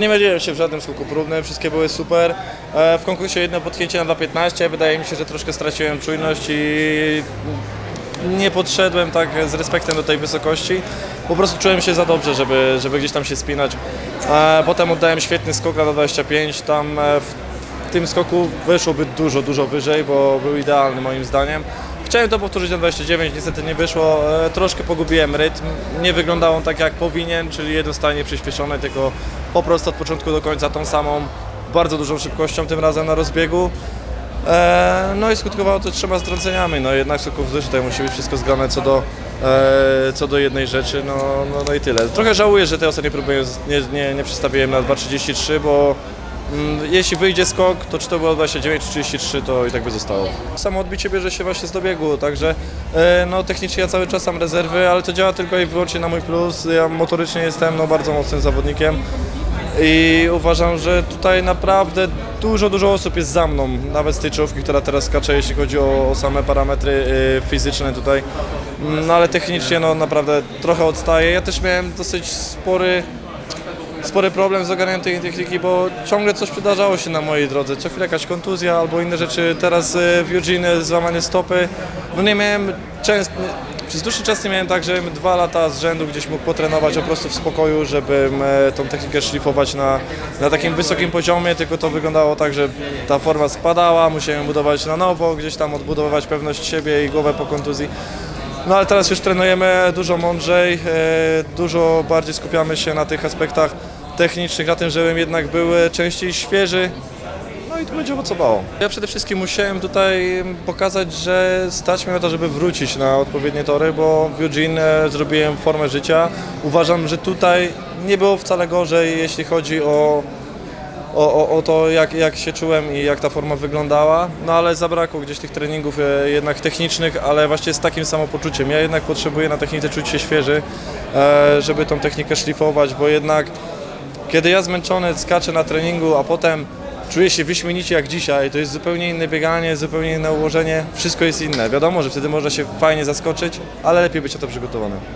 Nie myliłem się w żadnym skoku próbnym, wszystkie były super. E, W konkursie jedno podjęcie na 2.15, wydaje mi się, że troszkę straciłem czujność i nie podszedłem tak z respektem do tej wysokości. Po prostu czułem się za dobrze, żeby, żeby gdzieś tam się spinać. E, Potem oddałem świetny skok na 25, tam e, w tym skoku wyszłoby dużo, dużo wyżej, bo był idealny moim zdaniem. Chciałem to powtórzyć na 29, niestety nie wyszło. E, Troszkę pogubiłem rytm. Nie wyglądał on tak jak powinien, czyli jednostajnie przyspieszony, tylko po prostu od początku do końca tą samą, bardzo dużą szybkością tym razem na rozbiegu. E, No i skutkowało to trzema strąceniami. No jednak wzwyż tutaj musi być wszystko zgrane co do, e, co do jednej rzeczy. No, no, no i tyle. Trochę żałuję, że tej ostatniej próby nie, nie, nie przestawiłem na 2.33, bo jeśli wyjdzie skok, to czy to było 29 czy 33, to i tak by zostało. Samo odbicie bierze się właśnie z dobiegu, także e, no, technicznie ja cały czas mam rezerwy, ale to działa tylko i wyłącznie na mój plus. Ja motorycznie jestem no, bardzo mocnym zawodnikiem. I uważam, że tutaj naprawdę dużo, dużo osób jest za mną, nawet z tej czołówki, która teraz skacze, jeśli chodzi o, o same parametry y, fizyczne tutaj. No ale technicznie no naprawdę trochę odstaję. Ja też miałem dosyć spory, spory problem z ogarnianiem tej techniki, bo ciągle coś przydarzało się na mojej drodze. Co chwilę jakaś kontuzja albo inne rzeczy. Teraz y, w Eugene złamanie stopy. No nie miałem często, przez dłuższy czas nie miałem tak, żebym dwa lata z rzędu gdzieś mógł potrenować po prostu w spokoju, żebym e, tą technikę szlifować na, na takim wysokim poziomie, tylko to wyglądało tak, że ta forma spadała, musiałem budować na nowo, gdzieś tam odbudowywać pewność siebie i głowę po kontuzji. No ale teraz już trenujemy dużo mądrzej, e, dużo bardziej skupiamy się na tych aspektach technicznych, na tym, żebym jednak był e, częściej świeży, no i to będzie owocowało. Ja przede wszystkim musiałem tutaj pokazać, że stać mnie na to, żeby wrócić na odpowiednie tory, bo w Eugene e, zrobiłem formę życia. Uważam, że tutaj nie było wcale gorzej, jeśli chodzi o, o, o, o to, jak, jak się czułem i jak ta forma wyglądała. No ale zabrakło gdzieś tych treningów e, jednak technicznych, ale właśnie z takim samopoczuciem. Ja jednak potrzebuję na technice czuć się świeży, e, żeby tą technikę szlifować, bo jednak kiedy ja zmęczony skaczę na treningu, a potem czuję się wyśmienicie jak dzisiaj, to jest zupełnie inne bieganie, zupełnie inne ułożenie, wszystko jest inne. Wiadomo, że wtedy można się fajnie zaskoczyć, ale lepiej być na to przygotowanym.